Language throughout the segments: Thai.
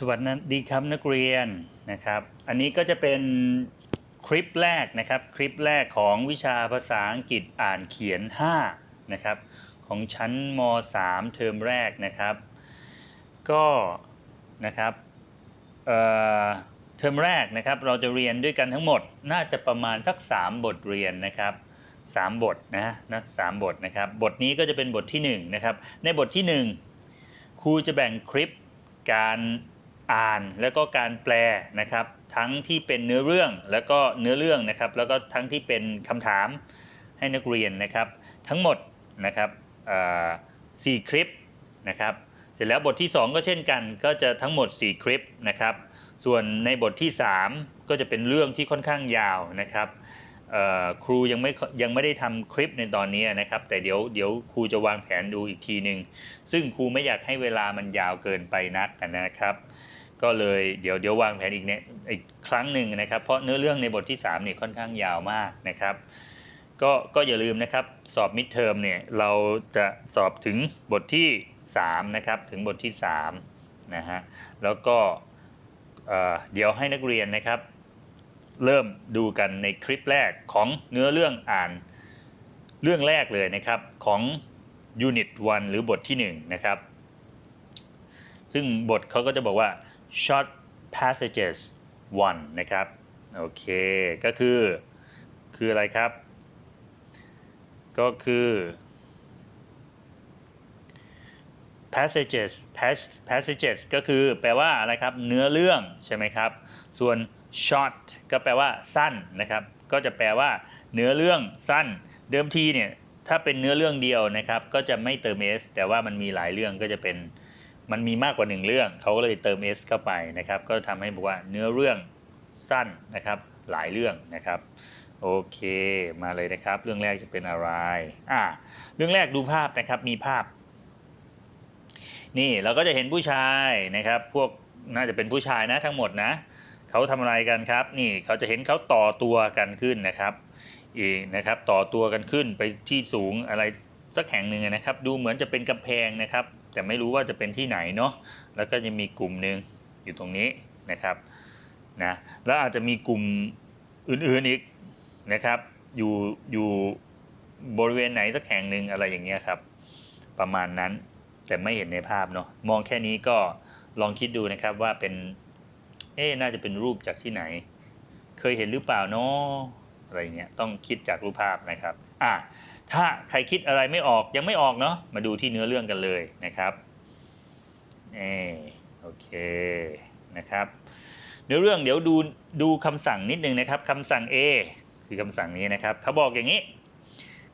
สวัสดีครับนักเรียนนะครับ อันนี้ก็จะเป็นคลิปแรกนะครับ คลิปแรกของวิชาภาษาอังกฤษอ่านเขียน 5 นะครับ ของชั้นม 3 เทอมแรกนะครับ ก็นะครับเอ่อเทอมแรกนะครับเราจะเรียนด้วยกันทั้งหมด น่าจะประมาณสัก 3 บทเรียนนะครับ3บทนะนะสามบทนะครับ บทนี้ก็จะเป็นบทที่1นะครับ ในบทที่ 1ครูจะแบ่งคลิปการ อ่านแล้วก็การแปลนะครับ ทั้งที่เป็นเนื้อเรื่องแล้วก็เนื้อเรื่องนะครับ แล้วก็ทั้งที่เป็นคำถามให้นักเรียนนะครับ ทั้งหมดนะครับสี่คลิปนะครับ เสร็จแล้วบทที่ 2 ก็เช่นกัน ก็จะทั้งหมด 4 คลิปนะครับ ส่วนในบทที่ 3 ก็จะเป็นเรื่องที่ค่อนข้างยาวนะครับครูยังไม่ยังไม่ได้ทำคลิปในตอนนี้นะครับ แต่เดี๋ยวเดี๋ยวครูจะวางแผนดูอีกทีหนึ่งซึ่งครูไม่อยากให้เวลามันยาวเกินไปนักนะครับ ก็เลยเดี๋ยวเดี๋ยววางแผนอีกเนี่ยอีกครั้งหนึ่งนะครับ เพราะเนื้อเรื่องในบทที่3เนี่ยค่อนข้างยาวมากนะครับ ก็ก็อย่าลืมนะครับ สอบมิดเทอมเนี่ยเราจะสอบถึงบทที่3นะครับถึงบทที่3นะฮะแล้วก็เอ่อเดี๋ยวให้นักเรียนนะครับ เริ่มดูกันในคลิปแรกของเนื้อเรื่องอ่านเรื่องแรกเลยนะครับของ Unit 1หรือบทที่1นะครับซึ่งบทเขาก็จะบอกว่า short passages 1 นะครับ โอเค ก็คือ คืออะไรครับ ก็คือ passages pas- passages ก็คือแปลว่าอะไรครับ เนื้อเรื่องใช่ไหมครับ ส่วน short ก็แปลว่าสั้นนะครับ ก็จะแปลว่า เนื้อเรื่องสั้น เดิมทีเนี่ย ถ้าเป็นเนื้อเรื่องเดียวนะครับ ก็จะไม่เติม s แต่ว่ามันมีหลายเรื่องก็จะเป็น มันมีมากกว่าหนึ่งเรื่องเขาก็เลยเติม s เข้าไปนะครับ ก็ทำให้บอกว่าเนื้อเรื่องสั้นนะครับ หลายเรื่องนะครับ โอเค มาเลยนะครับ เรื่องแรกจะเป็นอะไร อ่า เรื่องแรกดูภาพนะครับ มีภาพ นี่เราก็จะเห็นผู้ชายนะครับ พวกน่าจะเป็นผู้ชายนะทั้งหมดนะเขาทำอะไรกันครับ นี่เขาจะเห็นเขาต่อตัวกันขึ้นนะครับอีกนะครับ ต่อตัวกันขึ้นไปที่สูงอะไรสักแห่งหนึ่งนะครับ ดูเหมือนจะเป็นกำแพงนะครับ แต่ไม่รู้ว่าจะเป็นที่ไหนเนาะแล้วก็จะมีกลุ่มหนึ่งอยู่ตรงนี้นะครับนะแล้วอาจจะมีกลุ่มอื่นๆอีกนะครับอยู่อยู่บริเวณไหนสักแห่งหนึ่งอะไรอย่างเงี้ยครับ ประมาณนั้นแต่ไม่เห็นในภาพเนาะมองแค่นี้ก็ลองคิดดูนะครับว่าเป็นเอ๊น่าจะเป็นรูปจากที่ไหน เคยเห็นหรือเปล่าเนาะอะไรเงี้ยต้องคิดจากรูปภาพนะครับอะ ถ้าใครคิดอะไรไม่ออกยังไม่ออกเนาะมาดูที่เนื้อเรื่องกันเลยนะครับเอโอเคนะครับเนื้อเรื่องเดี๋ยวดูดูคำสั่งนิดนึงนะครับคำสั่ง A คือคำสั่งนี้นะครับเขาบอกอย่างนี้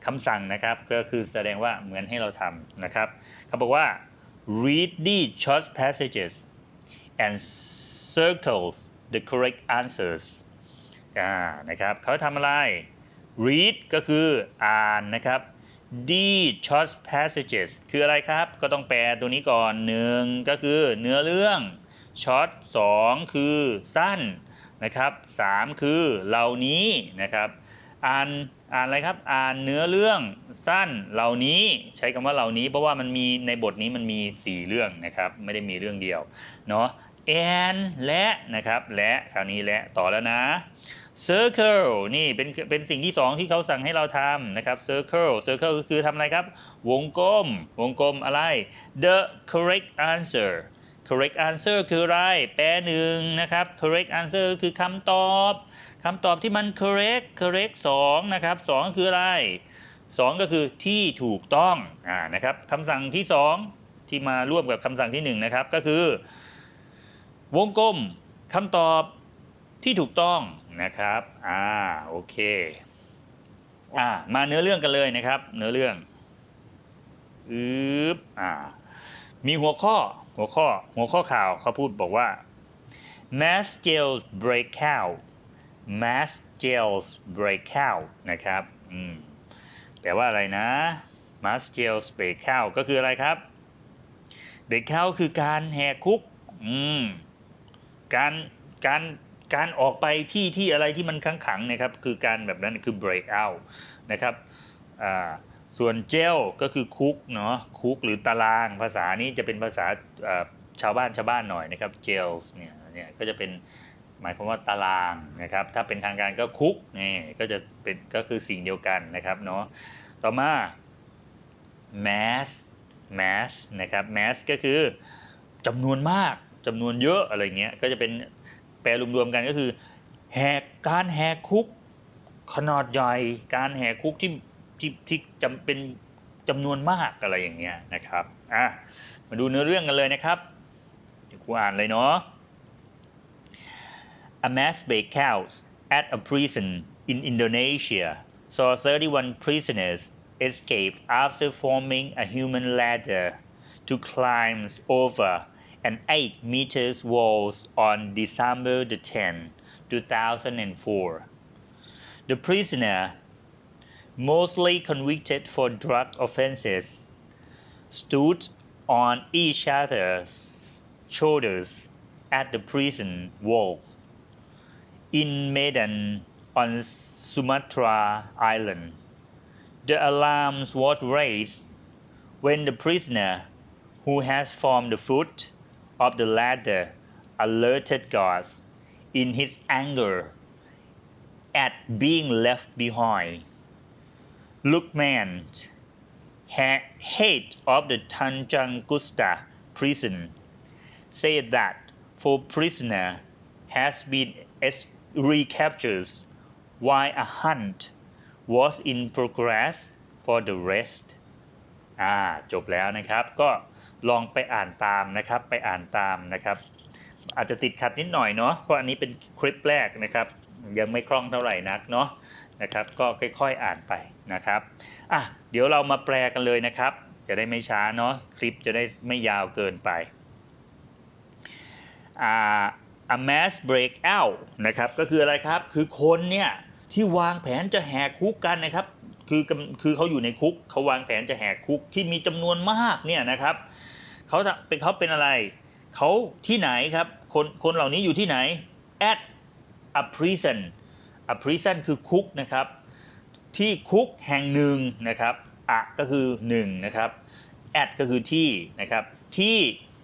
คำสั่งนะครับก็คือแสดงว่าเหมือนให้เราทำนะครับเขาบอกว่า read the short passages and circles the correct answers อ่านะครับเขาทำอะไร read ก็คืออ่านนะครับ the short passages คืออะไรครับ ก็ต้องแปลตัวนี้ก่อนหนึ่งก็คือเนื้อเรื่องช็อตสองคือสั้นนะครับสามคือเหล่านี้นะครับ อ่านอ่านอะไรครับ อ่านเนื้อเรื่องสั้นเหล่านี้ใช้คำว่าเหล่านี้เพราะว่ามันมีในบทนี้มันมี 4 เรื่องนะครับ ไม่ได้มีเรื่องเดียวเนาะ and และนะครับ และคราวนี้และต่อแล้วนะ circle นี่เป็นเป็นสิ่งที่ 2 ที่เขาสั่งให้เราทำนะครับ circle circle ก็คือทำอะไรครับ วงกลม วงกลมอะไร the correct answer correct answer คืออะไร แปลหนึ่งนะครับ correct answer คือคำตอบคำตอบที่มัน correct correct สองนะครับสองคืออะไรสองก็คือที่ถูกต้องอ่านะครับคำสั่งที่สองที่มาร่วมกับคำสั่งที่หนึ่งนะครับ ก็คือ วงกลมคำตอบที่ถูกต้อง นะครับ อ่า โอเค อ่า มาเนื้อเรื่องกันเลยนะครับ เนื้อเรื่องอึบอ่า มีหัวข้อ หัวข้อ หัวข้อข่าวเขาพูดบอกว่า mass jails break out mass jails break out นะครับอืมแปลว่าอะไรนะ mass jails break out ก็คืออะไรครับ break out คือการแหกคุก อืม การ การ การออกไปที่ที่อะไรที่มันขังขังๆนะครับคือการแบบนั้นคือ break out นะครับส่วนเจลก็คือคุกเนาะคุกหรือตารางภาษานี้จะเป็นภาษาชาวบ้านชาวบ้านหน่อยนะครับ jails เนี่ยเนี่ยก็จะเป็นหมายความว่าตารางนะครับถ้าเป็นทางการก็คุกนี่ก็จะเป็นก็คือสิ่งเดียวกันนะครับเนาะต่อมา mass mass นะครับ mass ก็คือจำนวนมากจำนวนเยอะอะไรเงี้ยก็จะเป็น แปลรวมๆกันก็คือ แหกการแหกคุกขนาดใหญ่การแหกคุกที่ที่ที่จำเป็นจำนวนมากอะไรอย่างเงี้ยนะครับอะมาดูเนื้อเรื่องกันเลยนะครับเดี๋ยวกูอ่านเลยเนาะ A mass bakehouse at a prison in Indonesia saw 31 prisoners escape after forming a human ladder to climb over an 8 meters walls on December the 10th, 2004. The prisoner, mostly convicted for drug offenses, stood on each other's shoulders at the prison wall in Medan on Sumatra Island. The alarm was raised when the prisoner, who has formed the foot of the ladder, alerted guards in his anger at being left behind. Lukman, ha- head of the Tanjung Gusta prison, said that four prisoner has been es- recaptured while a hunt was in progress for the rest อ่าจบแล้วนะครับ ก็ ลองไปอ่านตามนะครับ ไปอ่านตามนะครับ อาจจะติดขัดนิดหน่อยเนาะเพราะอันนี้เป็นคลิปแรกนะครับ ยังไม่คล่องเท่าไหร่นักเนาะนะครับก็ค่อยๆอ่านไปนะครับอะเดี๋ยวเรามาแปลกันเลยนะครับ จะได้ไม่ช้าเนาะคลิปจะได้ไม่ยาวเกินไปอ่า a mass breakout นะครับก็คืออะไรครับคือคนเนี่ยที่วางแผนจะแหกคุกกันนะครับ คือคือเขาอยู่ในคุกเขาวางแผนจะแหกคุกที่มีจำนวนมากเนี่ยนะครับ เขาเป็นเขาเป็นอะไร เขาที่ไหนครับ คนคนเหล่านี้อยู่ที่ไหน at a prison a prison คือคุกนะครับ ที่คุกแห่งหนึ่งนะครับอะก็คือหนึ่งนะครับ at ก็คือที่นะครับ ที่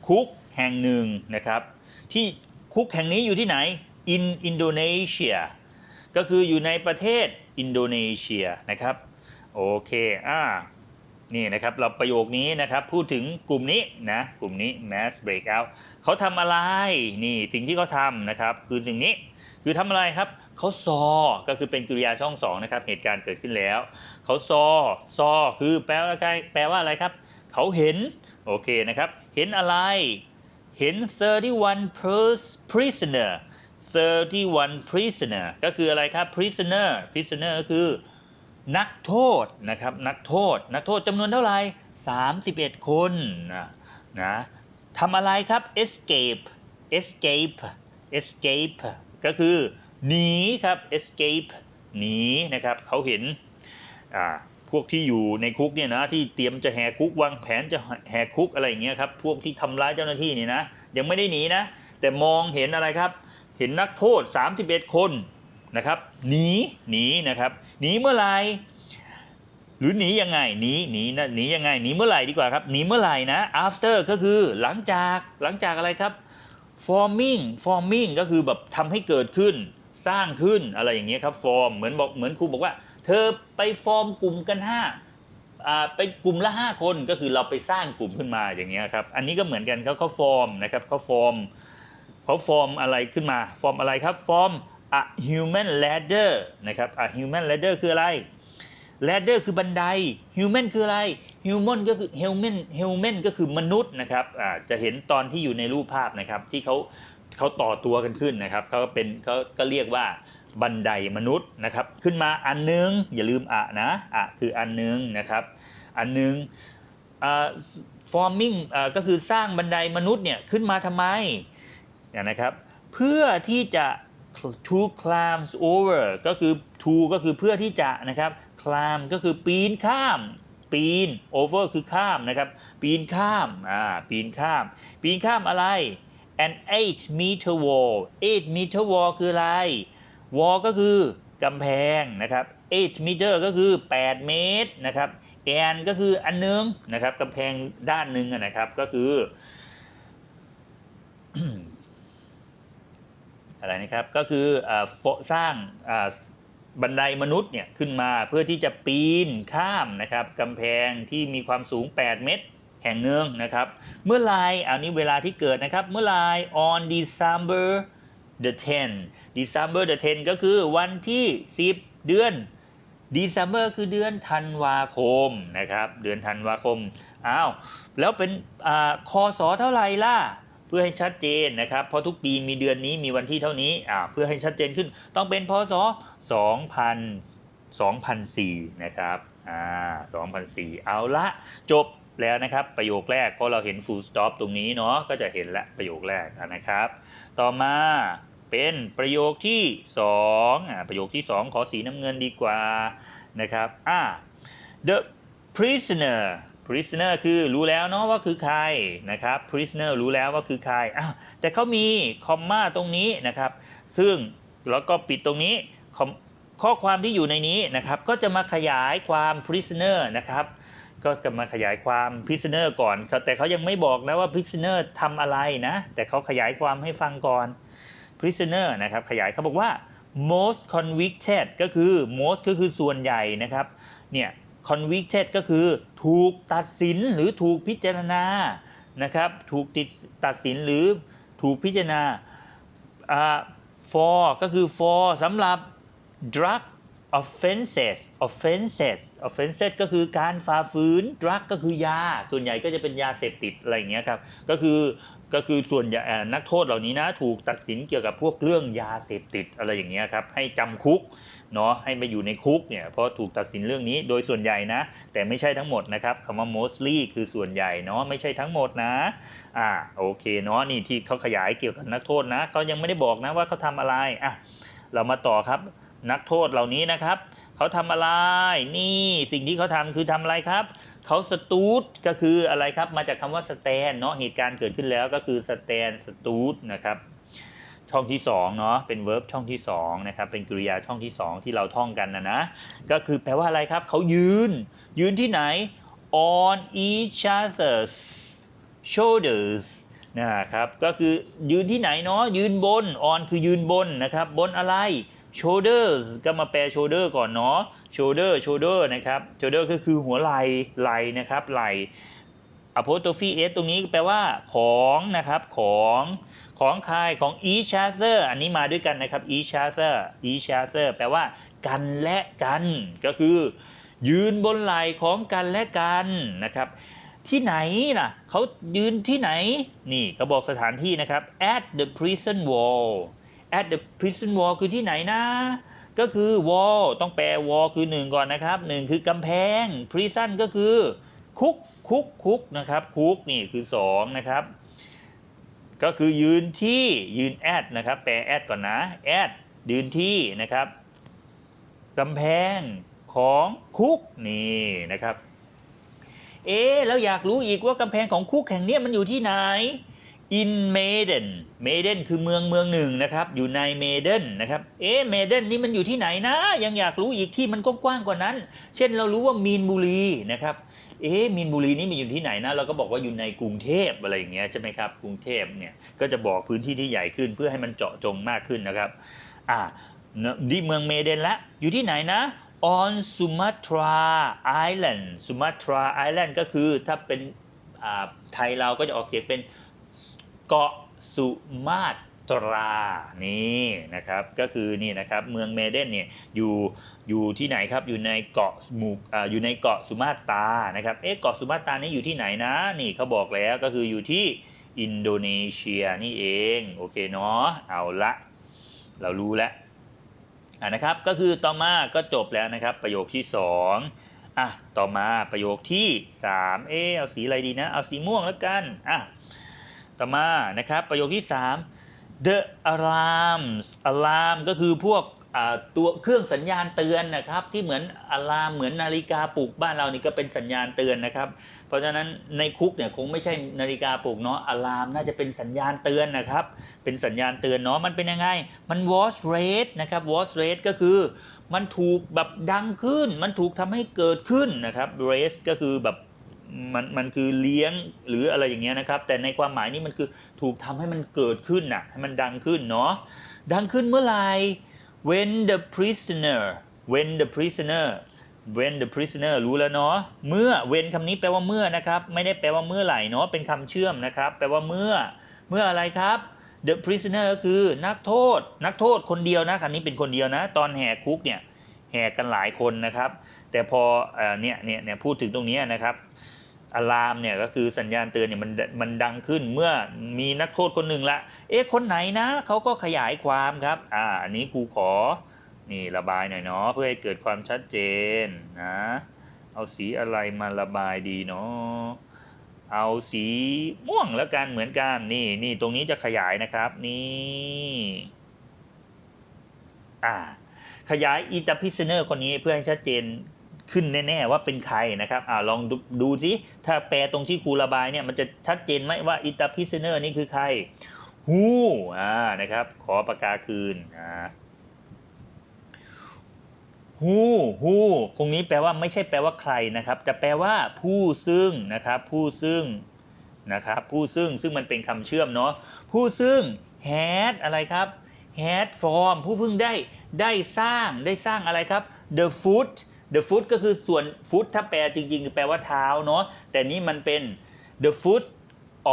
คุกแห่งหนึ่งนะครับ ที่คุกแห่งนี้อยู่ที่ไหน in Indonesia ก็คืออยู่ในประเทศอินโดนีเซียนะครับ โอเค อ่า นี่นะครับเราประโยคนี้นะครับพูดถึงกลุ่มนี้นะกลุ่มนี้ mass breakout เขาทำอะไรนี่สิ่งที่เขาทำนะครับคือสิ่งนี้คือทำอะไรครับเขาซอ ก็คือเป็นกริยาช่องสองนะครับเหตุการณ์เกิดขึ้นแล้วเขาซอซอคือแปลว่าอะไรแปลว่าอะไรครับเขาเห็นโอเคนะครับเห็นอะไรเห็น 31 pris- prisoner 31 prisoner ก็คืออะไรครับ prisoner prisoner ก็คือ นักโทษนะครับนักโทษ นักโทษจำนวนเท่าไหร่31 คนนะนะทำอะไรครับ escape escape escape ก็คือหนีครับ escape หนีนะครับเขาเห็นอ่าพวกที่อยู่ในคุกเนี่ยนะที่เตรียมจะแหกคุกวางแผนจะแหกคุกอะไรอย่างเงี้ยครับพวกที่ทำร้ายเจ้าหน้าที่นี่นะยังไม่ได้หนีนะ แต่มองเห็นอะไรครับ เห็นนักโทษ 31 คนนะครับหนีหนีนะครับ หนีเมื่อไหร่หรือหนียังไงหนีหนีนะหนียังไงหนีเมื่อไหร่ดีกว่าครับหนีเมื่อไหร่นะ after ก็คือหลังจากหลังจากอะไรครับ forming forming ก็คือแบบทำให้เกิดขึ้น สร้างขึ้นอะไรอย่างเงี้ยครับ form เหมือนบอกเหมือนครูบอกว่า เธอไปฟอร์มกลุ่มกันห้าอ่าไปกลุ่มละห้าคนก็คือเราไปสร้างกลุ่มขึ้นมาอย่างเงี้ยครับ อันนี้ก็เหมือนกันเขาเขาฟอร์มนะครับเขาฟอร์มเขาฟอร์มอะไรขึ้นมา ฟอร์มอะไรครับ ฟอร์ม a human ladder นะครับ a human ladder คืออะไร ladder คือบันได human คืออะไร human ก็คือ human human ก็คือมนุษย์นะครับอ่าจะเห็นตอนที่อยู่ในรูปภาพนะครับที่เขาเขาต่อตัวกันขึ้นนะครับเขาก็เป็นเขาก็เรียกว่าบันไดมนุษย์นะครับ ขึ้นมาอันนึง อย่าลืมอะนะอะคืออันนึงนะครับ อันนึงอ่า forming อ่าก็คือสร้างบันไดมนุษย์เนี่ยขึ้นมาทำไมเนี่ยนะครับ เพื่อที่จะ to climb over ก็คือ to ก็คือเพื่อที่จะนะครับ climb ก็คือปีนข้าม ปีน over คือข้ามนะครับ ปีนข้ามอ่าปีนข้าม ปีนข้ามอะไร an 8 meter wall 8 meter wall คืออะไร wall ก็คือกำแพงนะครับ 8 meter ก็คือ 8 เมตรนะครับ and ก็คืออันนึงนะครับกำแพงด้านหนึ่งนะครับ ก็คือ อะไรนะครับก็คือสร้างบันไดมนุษย์เนี่ยขึ้นมาเพื่อที่จะปีนข้ามนะครับกำแพงที่มีความสูง 8 เมตร แห่งหนึ่งนะครับ เมื่อไหรอันนี้เวลาที่เกิดนะครับ เมื่อไร on December the 10 December the 10 ก็คือวันที่ 10 เดือน December คือเดือนธันวาคมนะครับ เดือนธันวาคมอ้าวแล้วเป็นอ่าคศเท่าไหร่ล่ะ เพื่อให้ชัดเจนนะครับ เพราะทุกปีมีเดือนนี้มีวันที่เท่านี้อ่าเพื่อให้ชัดเจนขึ้น ต้องเป็นพศ 2000 2004 นะครับอ่า2004 เอาละจบแล้วนะครับ ประโยคแรกเพราะเราเห็น full stop ตรงนี้เนาะก็จะเห็นละประโยคแรกนะครับ ต่อมาเป็นประโยคที่2อ่าประโยคที่ 2 ขอสีน้ำเงินดีกว่านะครับอ่า the prisoner prisoner คือรู้แล้วเนาะว่าคือใครนะครับ prisoner รู้แล้วว่าคือใครอ้าวแต่เขามีคอมมาตรงนี้นะครับ ซึ่งแล้วก็ปิดตรงนี้ข้อความที่อยู่ในนี้นะครับ ก็จะมาขยายความ prisoner นะครับ ก็จะมาขยายความ prisoner ก่อน แต่เขายังไม่บอกนะว่า prisoner ทำอะไรนะ แต่เขาขยายความให้ฟังก่อน prisoner นะครับ ขยายเขาบอกว่า most convicted ก็คือ most ก็คือส่วนใหญ่นะครับ เนี่ย convicted ก็คือถูกตัดสินหรือถูกพิจารณานะครับถูกติดตัดสินหรือถูกพิจารณาอ่า for ก็คือ for สำหรับ drug offenses offenses offenses ก็คือการฝ่าฝืน drug ก็คือยา ส่วนใหญ่ก็จะเป็นยาเสพติดอะไรอย่างเงี้ยครับ ก็คือ ก็คือส่วนนักโทษเหล่านี้นะถูกตัดสินเกี่ยวกับพวกเรื่องยาเสพติดอะไรอย่างเงี้ยครับให้จำคุกเนาะให้ไปอยู่ในคุกเนี่ยเพราะถูกตัดสินเรื่องนี้โดยส่วนใหญ่นะ แต่ไม่ใช่ทั้งหมดนะครับคำว่า mostly คือส่วนใหญ่เนาะไม่ใช่ทั้งหมดนะอ่าโอเคเนาะนี่ที่เขาขยายเกี่ยวกับนักโทษนะเขายังไม่ได้บอกนะว่าเขาทำอะไรอะเรามาต่อครับนักโทษเหล่านี้นะครับเขาทำอะไรนี่สิ่งที่เขาทำคือทำอะไรครับ เขาสตูดก็คืออะไรครับ มาจากคำว่าสแตนเนาะเหตุการณ์เกิดขึ้นแล้วก็คือสแตนสตูดนะครับ ช่องที่2เนาะเป็น verb ช่องที่2นะครับเป็นกริยาช่องที่ 2 ที่เราท่องกันนะนะก็คือแปลว่าอะไรครับ เขายืน ยืนที่ไหน on each other's shoulders นะครับก็คือยืนที่ไหนเนาะยืนบน on คือยืนบนนะครับ บนอะไร shoulders ก็มาแปล shoulder ก่อนเนาะ shoulder shoulder นะครับ shoulder ก็คือหัวไหล่ไหล่นะครับไหล่ apostrophe s ตรงนี้แปลว่าของนะครับของของใครของ each other อันนี้มาด้วยกันนะครับ each other each other แปลว่ากันและกัน ก็คือ ยืนบนไหล่ของกันและกันนะครับ ที่ไหนล่ะเขายืนที่ไหน นี่เขาบอกสถานที่นะครับ at the prison wall at the prison wall คือที่ไหนนะ ก็คือ wall ต้องแปล wall คือหนึ่งก่อนนะครับหนึ่งคือกำแพง prison ก็คือ คุกคุกคุกนะครับ คุกนี่คือสองนะครับ ก็คือยืนที่ยืน at นะครับ แปล at ก่อนนะ at ยืนที่นะครับกำแพงของคุกนี่นะครับ เอ๊แล้วอยากรู้อีกว่ากำแพงของคุกแห่งเนี้ยมันอยู่ที่ไหน in Maiden Maiden คือเมืองเมืองหนึ่งนะครับ อยู่ใน Maiden นะครับ เอ๊ Maiden นี่มันอยู่ที่ไหนนะ ยังอยากรู้อีกที่มันกว้างกว่านั้น เช่นเรารู้ว่ามีนบุรีนะครับ เอ๊มีนบุรีนี่มันอยู่ที่ไหนนะ เราก็บอกว่าอยู่ในกรุงเทพอะไรอย่างเงี้ยใช่ไหมครับ กรุงเทพเนี่ย ก็จะบอกพื้นที่ที่ใหญ่ขึ้นเพื่อให้มันเจาะจงมากขึ้นนะครับ อ่าที่เมืองเมเดนละ อยู่ที่ไหนนะ on Sumatra Island Sumatra Island ก็คือถ้าเป็นไทยเราก็จะออกเสียงเป็น เกาะสุมาตรานี่นะครับก็คือนี่นะครับเมืองเมเดนเนี่ยอยู่อยู่ที่ไหนครับอยู่ในเกาะหมู่ออยู่ในเกาะสุมาตรานะครับเอ๊ะเกาะสุมาตรานี่อยู่ที่ไหนนะนี่เขาบอกแล้วก็คืออยู่ที่อินโดนีเซียนี่เองโอเคเนาะเอาละเรารู้แล้วอ่านะครับก็คือต่อมาก็จบแล้วนะครับประโยคที่ 2อะต่อมาประโยคที่ 3 เออเอาสีอะไรดีนะ เอาสีม่วงแล้วกันอะ ต่อมานะครับประโยคที่ 3 the alarms alarm ก็คือพวกตัวเครื่องสัญญาณเตือนนะครับ ที่เหมือนอะลามเหมือนนาฬิกาปลุกบ้านเรานี่ก็เป็นสัญญาณเตือนนะครับ เพราะฉะนั้นในคุกเนี่ยคงไม่ใช่นาฬิกาปลุกเนาะอะลามน่าจะเป็นสัญญาณเตือนนะครับ เป็นสัญญาณเตือนเนาะมันเป็นยังไง มัน was rate นะครับ was rate ก็คือ มันถูกแบบดังขึ้น มันถูกทำให้เกิดขึ้นนะครับ raise ก็คือแบบ มันมันคือเลี้ยงหรืออะไรอย่างเงี้ยนะครับ แต่ในความหมายนี้มันคือถูกทำให้มันเกิดขึ้นน่ะให้มันดังขึ้นเนาะดังขึ้นเมื่อไหร่ when the prisoner when the prisoner when the prisoner รู้แล้วเนาะเมื่อ when คำนี้แปลว่าเมื่อนะครับ ไม่ได้แปลว่าเมื่อไหร่เนาะเป็นคำเชื่อมนะครับ แปลว่าเมื่อ เมื่ออะไรครับ the prisoner ก็คือนักโทษ นักโทษคนเดียวนะคำนี้เป็นคนเดียวนะ ตอนแหกคุกเนี่ยแหกกันหลายคนนะครับ แต่พอเนี่ยเนี่ยเนี่ยพูดถึงตรงนี้นะครับ อะลามเนี่ยก็คือสัญญาณเตือนเนี่ยมันมันดังขึ้นเมื่อมีนักโทษคนหนึ่งละ เอ๊ะคนไหนนะเขาก็ขยายความครับ อ่าอันนี้ครูขอนี่ระบายหน่อยเนาะเพื่อให้เกิดความชัดเจนนะ เอาสีอะไรมาระบายดีเนาะเอาสีม่วงแล้วกันเหมือนกันนี่นี่ตรงนี้จะขยายนะครับนี่อ่าขยายอีตาพิซเนอร์คนนี้เพื่อให้ชัดเจน ขึ้นแน่ๆว่าเป็นใครนะครับอ่าลองดูดูสิถ้าแปลตรงที่ครูระบายเนี่ยมันจะชัดเจนไหมว่าอีตาพิเซเนอร์นี่คือใครฮูอ่านะครับ ขอปากกาคืนอ่าฮูฮูตรงนี้แปลว่าไม่ใช่แปลว่าใครนะครับ จะแปลว่าผู้ซึ่งนะครับ ผู้ซึ่งนะครับผู้ซึ่งซึ่งมันเป็นคำเชื่อมเนาะผู้ซึ่ง had อะไรครับ had form ผู้เพิ่งได้ได้สร้างได้สร้างอะไรครับ the foot the foot ก็คือส่วน foot ถ้าแปลจริงๆ แปลว่าเท้าเนาะแต่นี่มันเป็น the foot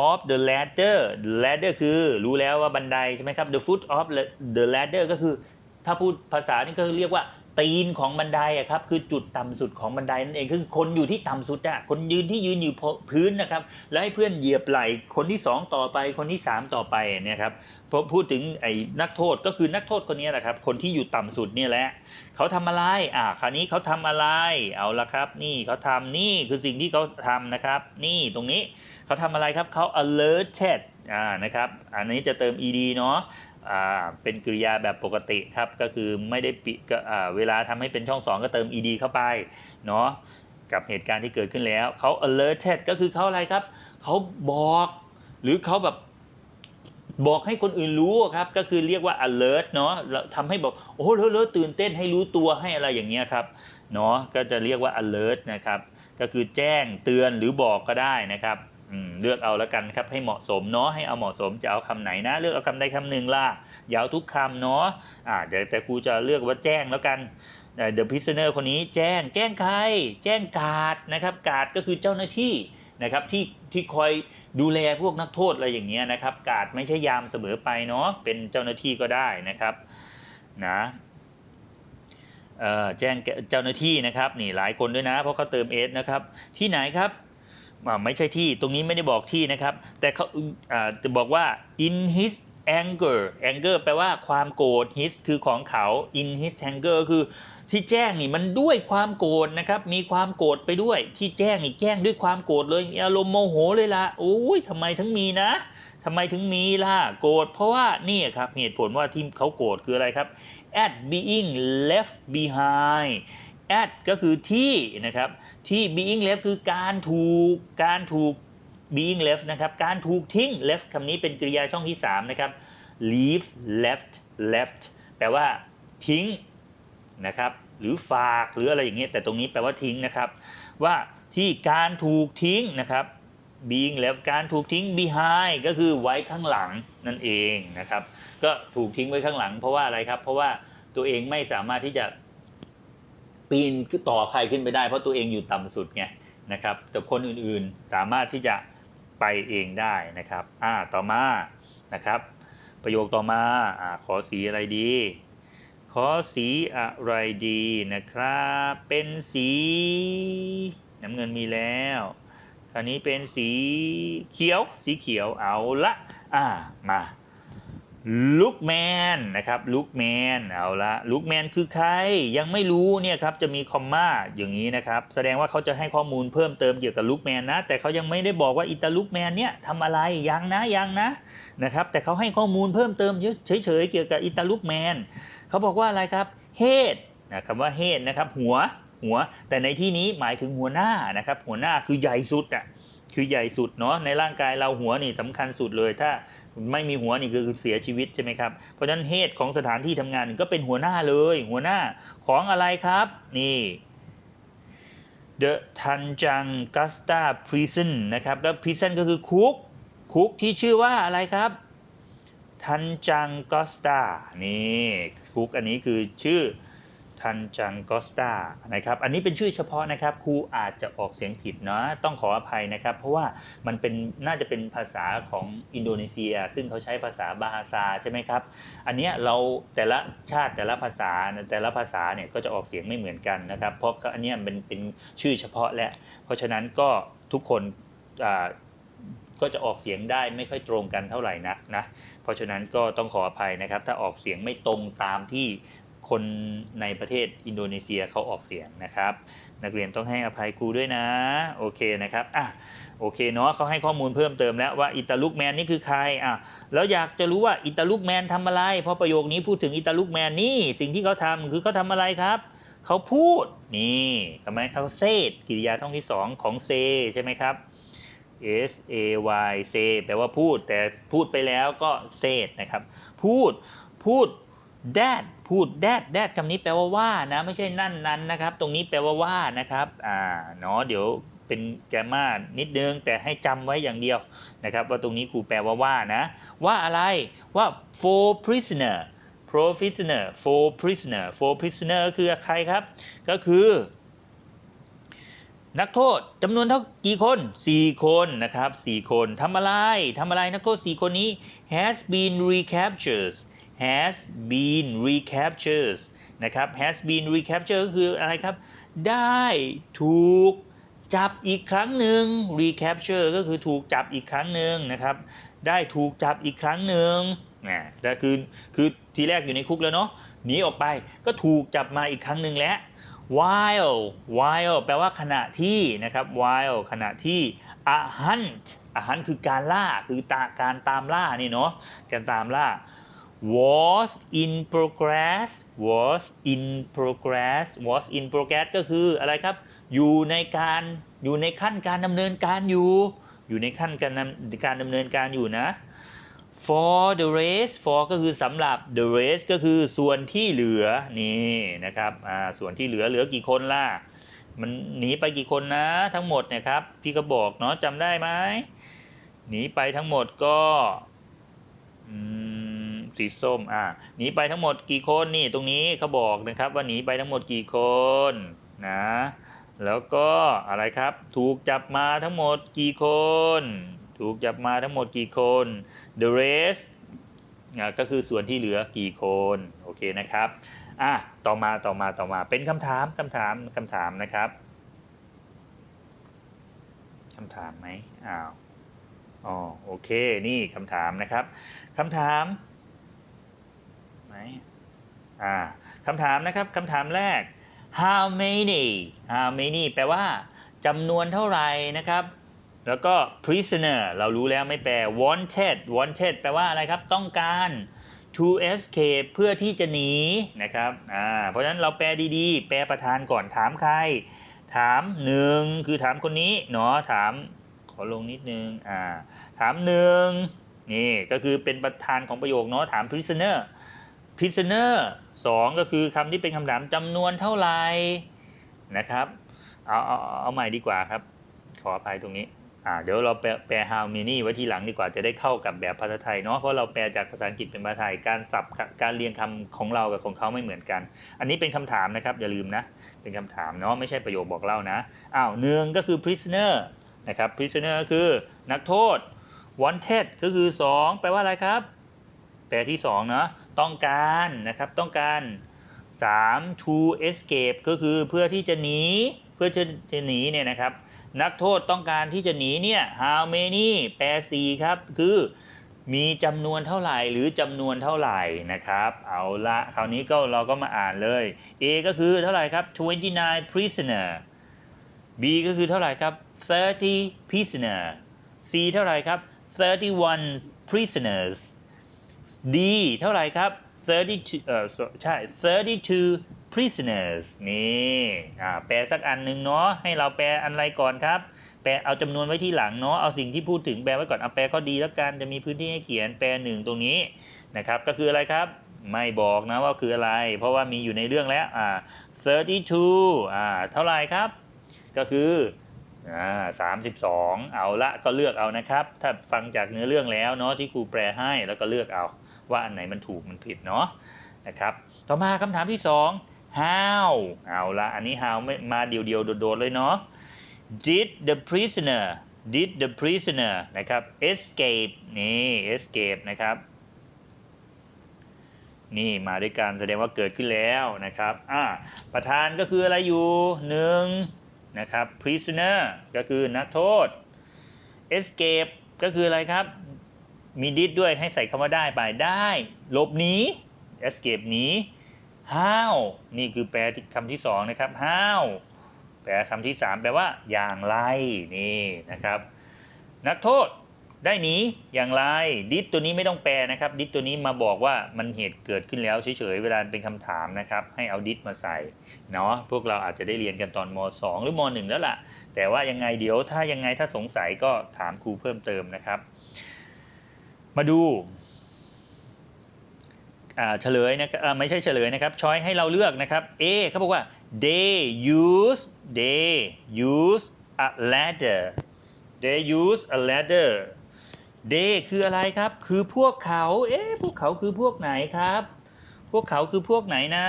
of the ladder ladder คือรู้แล้วว่าบันไดใช่ไหมครับ the foot of the ladder ก็คือถ้าพูดภาษานี่ก็เรียกว่าตีนของบันไดอะครับคือจุดต่ำสุดของบันไดนั่นเองคือคนอยู่ที่ต่ำสุดอะคนยืนที่ยืนอยู่พื้นนะครับ แล้วให้เพื่อนเหยียบไหล่คนที่สองต่อไปคนที่สามต่อไปเนี่ยครับ พอพูดถึงไอ้นักโทษก็คือนักโทษคนนี้แหละครับ คนที่อยู่ต่ำสุดเนี่ยแหละเขาทำอะไรอ่าคราวนี้เขาทำอะไรเอาละครับ นี่เขาทำนี่คือสิ่งที่เขาทำนะครับ นี่ตรงนี้เขาทำอะไรครับเขา alerted อ่านะครับอันนี้จะเติม ed เนาะอ่าเป็นกริยาแบบปกติครับก็คือไม่ได้ปิก็อ่าเวลาทำให้เป็นช่องสองก็เติม ed เข้าไปเนาะกับเหตุการณ์ที่เกิดขึ้นแล้วเขา alerted ก็คือเขาอะไรครับเขาบอก หรือเขาแบบ บอกให้คนอื่นรู้ครับก็คือเรียกว่า alert เนาะทำให้บอกโอ้โหเลอะตื่นเต้นให้รู้ตัวให้อะไรอย่างเงี้ยครับเนาะก็จะเรียกว่า alert นะครับก็คือแจ้งเตือนหรือบอกก็ได้นะครับเลือกเอาแล้วกันครับให้เหมาะสมเนาะให้เอาเหมาะสมจะเอาคำไหนนะ เลือกเอาคำใดคำหนึ่งล่ะอย่าเอาทุกคำเนาะอ่าเดี๋ยวแต่ครูจะเลือกว่าแจ้งแล้วกันเดอะพิซเนอร์คนนี้แจ้งแจ้งใคร แจ้งการ์ดนะครับการ์ดก็คือเจ้าหน้าที่นะครับที่ที่คอย ดูแลพวกนักโทษอะไรอย่างเงี้ยนะครับ กาดไม่ใช่ยามเสมอไปเนาะเป็นเจ้าหน้าที่ก็ได้นะครับนะแจ้งเจ้าหน้าที่นะครับนี่หลายคนด้วยนะ เพราะเขาเติมเอสนะครับ ที่ไหนครับไม่ใช่ที่ตรงนี้ไม่ได้บอกที่นะครับ แต่เขาจะบอกว่า in his anger anger แปลว่าความโกรธ his คือของเขา in his anger คือ ที่แจ้งนี่มันด้วยความโกรธนะครับ มีความโกรธไปด้วย ที่แจ้งนี่แจ้งด้วยความโกรธเลยมีอารมณ์โมโหเลยละโอ้ยทำไมถึงมีนะทำไมถึงมีล่ะโกรธเพราะว่านี่ครับเหตุผลว่าที่เขาโกรธคืออะไรครับ at being left behind at ก็คือที่นะครับที่ being left คือการถูกการถูก being left นะครับการถูกทิ้ง left คำนี้เป็นกริยาช่องที่3นะครับ leave left left แปลว่าทิ้ง นะครับ หรือฝากหรืออะไรอย่างเงี้ยแต่ตรงนี้แปลว่าทิ้งนะครับ ว่าที่การถูกทิ้งนะครับ being left การถูกทิ้ง behind ก็คือไว้ข้างหลังนั่นเองนะครับ ก็ถูกทิ้งไว้ข้างหลัง เพราะว่าอะไรครับ เพราะว่าตัวเองไม่สามารถที่จะปีนต่อใครขึ้นไปได้ เพราะตัวเองอยู่ต่ำสุดไงนะครับ แต่คนอื่นๆสามารถที่จะไปเองได้นะครับ อ่าต่อมานะครับ ประโยคต่อมาอ่าขอสีอะไรดี อสีอะไรดีนะครับ เป็นสีน้ำเงินมีแล้วคราวนี้เป็นสีเขียว สีเขียวเอาละอ่ามาลุกแมนนะครับลุกแมนเอาละลุกแมนคือใครยังไม่รู้เนี่ยครับจะมีคอมมาอย่างนี้นะครับ แสดงว่าเขาจะให้ข้อมูลเพิ่มเติมเกี่ยวกับลุกแมนนะ แต่เขายังไม่ได้บอกว่าอิตาลุกแมนเนี่ยทำอะไรยังนะยังนะนะครับ แต่เขาให้ข้อมูลเพิ่มเติมเฉยๆเกี่ยวกับอิตาลุกแมน เขาบอกว่าอะไรครับเฮดนะคำว่าเฮดนะครับหัวหัว แต่ในที่นี้หมายถึงหัวหน้านะครับ หัวหน้าคือใหญ่สุดอะคือใหญ่สุดเนาะในร่างกายเราหัวนี่สำคัญสุดเลย ถ้าไม่มีหัวนี่คือเสียชีวิตใช่ไหมครับเพราะฉะนั้นเหตุของสถานที่ทำงานก็เป็นหัวหน้าเลย หัวหน้าของอะไรครับ นี่ The Tanger Costa Prison นะครับก็ Prison ก็คือคุกคุกที่ชื่อว่าอะไรครับ ทันจังกอสตานี่คุกอันนี้คือชื่อทันจังกอสตานะครับอันนี้เป็นชื่อเฉพาะนะครับครูอาจจะออกเสียงผิดเนาะต้องขออภัยนะครับ เพราะว่ามันเป็นน่าจะเป็นภาษาของอินโดนีเซีย ซึ่งเขาใช้ภาษาบาฮาซาใช่ไหมครับ อันเนี้ยเราแต่ละชาติแต่ละภาษาแต่ละภาษาเนี่ยก็จะออกเสียงไม่เหมือนกันนะครับ เพราะอันเนี้ยมันเป็นชื่อเฉพาะและ เพราะฉะนั้นก็ทุกคนก็จะออกเสียงได้ไม่ค่อยตรงกันเท่าไหร่นักนะ เพราะฉะนั้นก็ต้องขออภัยนะครับ ถ้าออกเสียงไม่ตรงตามที่คนในประเทศอินโดนีเซียเขาออกเสียงนะครับ นักเรียนต้องให้อภัยครูด้วยนะ โอเคนะครับอะโอเคเนาะเขาให้ข้อมูลเพิ่มเติมแล้วว่าอิตาลุกแมนนี่คือใครอะแล้วอยากจะรู้ว่าอิตาลุกแมนทำอะไร เพราะประโยคนี้พูดถึงอิตาลุกแมนนี่สิ่งที่เขาทำคือเขาทำอะไรครับเขาพูดนี่ทำไมเขาเซดกริยาท่องที่สองของเซใช่ไหมครับ S A Y เซแปลว่าพูด แต่พูดไปแล้วก็เซดนะครับ พูดพูด that พูด that that คำนี้แปลว่าว่านะไม่ใช่นั่นนั้นนะครับ ตรงนี้แปลว่าว่านะครับอ่าเนาะเดี๋ยวเป็นแกมมานิดนึงแต่ให้จำไว้อย่างเดียวนะครับ ว่าตรงนี้ครูแปลว่าว่านะ ว่าอะไรว่า for prisoner for prisoner for prisoner for prisoner คือใครครับ ก็คือ นักโทษจำนวนเท่ากี่คน 4 คนนะครับ 4 คนทำอะไรทำอะไรนักโทษ 4 คนนี้ has been recaptured has been recaptured นะครับ has been recaptured ก็คืออะไรครับ ได้ถูกจับอีกครั้งหนึ่ง recapture ก็คือถูกจับอีกครั้งหนึ่งนะครับ ได้ถูกจับอีกครั้งหนึ่งนะแต่คือคือทีแรกอยู่ในคุกแล้วเนาะหนีออกไปก็ถูกจับมาอีกครั้งหนึ่งแล้ว while while แปลว่าขณะที่นะครับ while ขณะที่ a hunt a hunt คือการล่าคือตาการตามล่านี่เนาะการตามล่า was in progress was in progress was in progress ก็คืออะไรครับ อยู่ในการอยู่ในขั้นการดำเนินการอยู่ อยู่ในขั้นการดำการดำเนินการอยู่นะ for the rest for ก็คือสำหรับ the rest ก็คือส่วนที่เหลือนี่นะครับอ่าส่วนที่เหลือเหลือกี่คนล่ะ มันหนีไปกี่คนนะทั้งหมดเนะครับที่เขาบอกเนาะจำได้ไหมหนีไปทั้งหมดก็สีส้มอ่าหนีไปทั้งหมดกี่คนนี่ตรงนี้เขาบอกนะครับว่าหนีไปทั้งหมดกี่คนนะแล้วก็อะไรครับถูกจับมาทั้งหมดกี่คน ถูกจับมาทั้งหมดกี่คน the rest ก็คือส่วนที่เหลือกี่คนโอเคนะครับอะต่อมาต่อมาต่อมาเป็นคำถามคำถามคำถามนะครับคำถามไหมอ้าวอ๋อโอเคนี่คำถามนะครับคำถามไหมอ่าคำถามนะครับคำถามแรก how many how many แปลว่าจำนวนเท่าไหร่นะครับ แล้วก็ prisoner เรารู้แล้วไม่แปล wanted wanted แปลว่าอะไรครับ ต้องการ to escape เพื่อที่จะหนีนะครับ อ่า เพราะฉะนั้นเราแปลดีๆ แปลประธานก่อนถามใคร ถามหนึ่งคือถามคนนี้เนาะ ถามขอลงนิดนึง อ่า ถามหนึ่งนี่ก็คือเป็นประธานของประโยคเนาะ ถาม prisoner prisoner สองก็คือคำที่เป็นคำถามจำนวนเท่าไหร่นะครับ เอาเอาเอาเอาใหม่ดีกว่าครับ ขออภัยตรงนี้ อ่าเดี๋ยวเราแปล how many ไว้ทีหลังดีกว่าจะได้เข้ากับแบบภาษาไทยเนาะเพราะเราแปลจากภาษาอังกฤษเป็นภาษาไทยการสับการเรียงคำของเรากับของเขาไม่เหมือนกัน อันนี้เป็นคำถามนะครับอย่าลืมนะเป็นคำถามเนาะไม่ใช่ประโยคบอกเล่านะอ้าวหนึ่งก็คือ prisoner นะครับ prisoner ก็คือนักโทษ wanted ก็คือสองแปลว่าอะไรครับ แปลที่สองเนาะต้องการนะครับต้องการ 3 to escape ก็คือเพื่อที่จะหนีเพื่อจะจะหนีเนี่ยนะครับ นักโทษต้องการที่จะหนีเนี่ย how many แปล4ครับ คือมีจำนวนเท่าไหร่หรือจำนวนเท่าไหร่นะครับ เอาละคราวนี้ก็เราก็มาอ่านเลย A ก็คือเท่าไหร่ครับ 29 prisoner B ก็คือเท่าไหร่ครับ 30 prisoner C เท่าไหร่ครับ 31 prisoners D เท่าไหร่ครับ 32เออใช่ 32 prisoners นี่แปลสักอันหนึ่งเนาะให้เราแปลอันอะไรก่อนครับ แปลเอาจำนวนไว้ที่หลังเนาะเอาสิ่งที่พูดถึงแปลไว้ก่อนเอาแปลข้อดีแล้วกันจะมีพื้นที่ให้เขียนแปลหนึ่งตรงนี้นะครับ ก็คืออะไรครับไม่บอกนะว่าคืออะไร เพราะว่ามีอยู่ในเรื่องแล้วอ่า32อ่าเท่าไหร่ครับ ก็คืออ่าสามสิบสองเอาละก็เลือกเอานะครับ ถ้าฟังจากเนื้อเรื่องแล้วเนาะที่ครูแปลให้แล้วก็เลือกเอา ว่าอันไหนมันถูกมันผิดเนาะนะครับ ต่อมาคำถามที่สอง how เอาละอันนี้ how ไม่มาเดียวๆโดดๆเลยเนาะ did the prisoner did the prisoner นะครับ escape นี่ escape นะครับ นี่มาด้วยกันแสดงว่าเกิดขึ้นแล้วนะครับอ่าประธานก็คืออะไรอยู่หนึ่งนะครับ prisoner ก็คือนักโทษ escape ก็คืออะไรครับ มี did ด้วยให้ใส่คำว่าได้ไปได้ หลบหนี escape หนี how นี่คือแปลคำที่สองนะครับ how แปลคำที่สามแปลว่าอย่างไรนี่นะครับ นักโทษได้หนีอย่างไรดิสตัวนี้ไม่ต้องแปลนะครับ ดิสตัวนี้มาบอกว่ามันเหตุเกิดขึ้นแล้วเฉยๆเวลาเป็นคำถามนะครับ ให้เอาดิสมาใส่เนาะพวกเราอาจจะได้เรียนกันตอนม 2 หรือม 1 แล้วล่ะ แต่ว่ายังไงเดี๋ยวถ้ายังไงถ้าสงสัยก็ถามครูเพิ่มเติมนะครับ มาดู เฉลยนะครับไม่ใช่เฉลยนะครับช้อยให้เราเลือกนะครับ A เขาบอกว่า they use they use a ladder they use a ladder they คืออะไรครับ คือพวกเขา เอ๊ะพวกเขาคือพวกไหนครับ พวกเขาคือพวกไหนนะ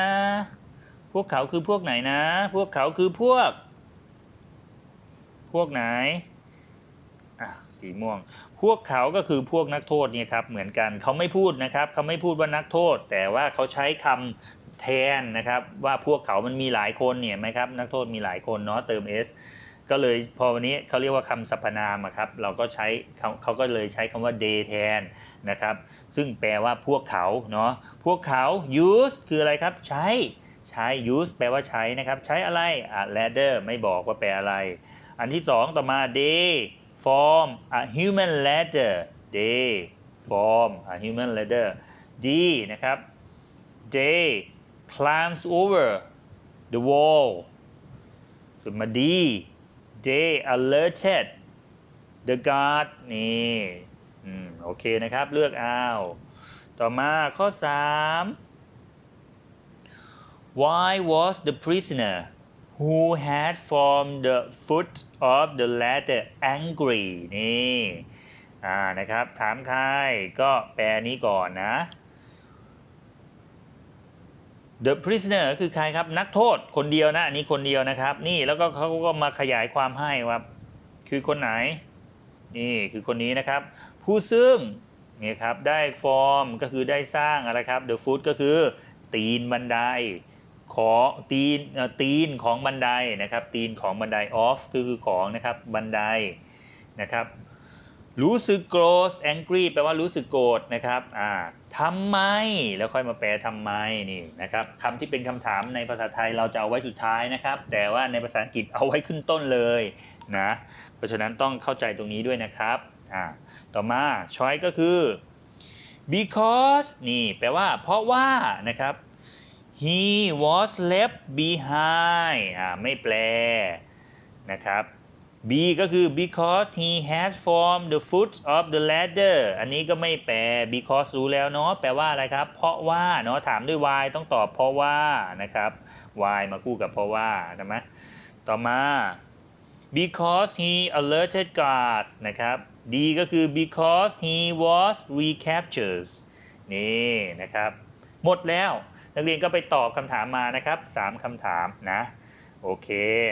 พวกเขาคือพวกไหนนะ พวกเขาคือพวก พวกไหนอะสีม่วง พวกเขาก็คือพวกนักโทษเนี่ยครับเหมือนกันเขาไม่พูดนะครับเขาไม่พูดว่านักโทษ แต่ว่าเขาใช้คำแทนนะครับ ว่าพวกเขามันมีหลายคนเนี่ยไหมครับนักโทษมีหลายคนเนาะเติม s ก็เลยพอวันนี้เขาเรียกว่าคำสรรพนามครับเราก็ใช้เขาเขาก็เลยใช้คำว่า they แทนนะครับ ซึ่งแปลว่าพวกเขาเนาะพวกเขา use คืออะไรครับใช้ใช้ use แปลว่าใช้นะครับ ใช้อะไรอะ ladder ไม่บอกว่าแปลอะไร อันที่สองต่อมา they form a human ladder they form a human ladder D นะครับ they climbs over the wall ส่วนมา D they alerted the guard นี่อืมโอเคนะครับ เลือกเอาต่อมาข้อ 3 Why was the prisoner who had formed the foot of the ladder angry นี่อ่านะครับ ถามใครก็แปลนี้ก่อนนะ The prisoner คือใครครับนักโทษคนเดียวนะ อันนี้คนเดียวนะครับ นี่แล้วก็เขาก็มาขยายความให้ว่าคือคนไหน นี่คือคนนี้นะครับ ผู้ซึ่งนี่ครับได้ฟอร์มก็คือได้สร้างอะไรครับ the foot ก็คือตีนบันได ขอตีนตีนของบันไดนะครับ ตีนของบันได off ก็คือของนะครับบันไดนะครับ รู้สึกโกรธ angry แปลว่ารู้สึกโกรธนะครับอ่าทำไมแล้วค่อยมาแปลทำไมนี่นะครับคำที่เป็นคำถามในภาษาไทยเราจะเอาไว้สุดท้ายนะครับ แต่ว่าในภาษาอังกฤษเอาไว้ขึ้นต้นเลยนะเพราะฉะนั้นต้องเข้าใจตรงนี้ด้วยนะครับอ่าต่อมา choice ก็คือ because นี่แปลว่าเพราะว่านะครับ he was left behind อ่าไม่แปลนะครับ B ก็คือ because he has formed the foot of the ladder อันนี้ก็ไม่แปล because รู้แล้วเนาะแปลว่าอะไรครับ เพราะว่าเนาะถามด้วย why ต้องตอบเพราะว่านะครับ why มาคู่กับเพราะว่าใช่ไหมต่อมา because he alerted guards นะครับ D ก็คือ because he was recaptured นี่นะครับ หมดแล้ว นักเรียนก็ไปตอบคำถามมานะครับ3คำถามนะโอเค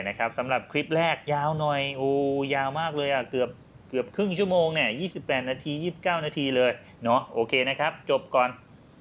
นะครับสำหรับคลิปแรกยาวหน่อยโอ้ยาวมากเลยอะเกือบเกือบครึ่งชั่วโมงเนี่ย28 นาที 29 นาทีเลยเนาะโอเคนะครับ จบก่อน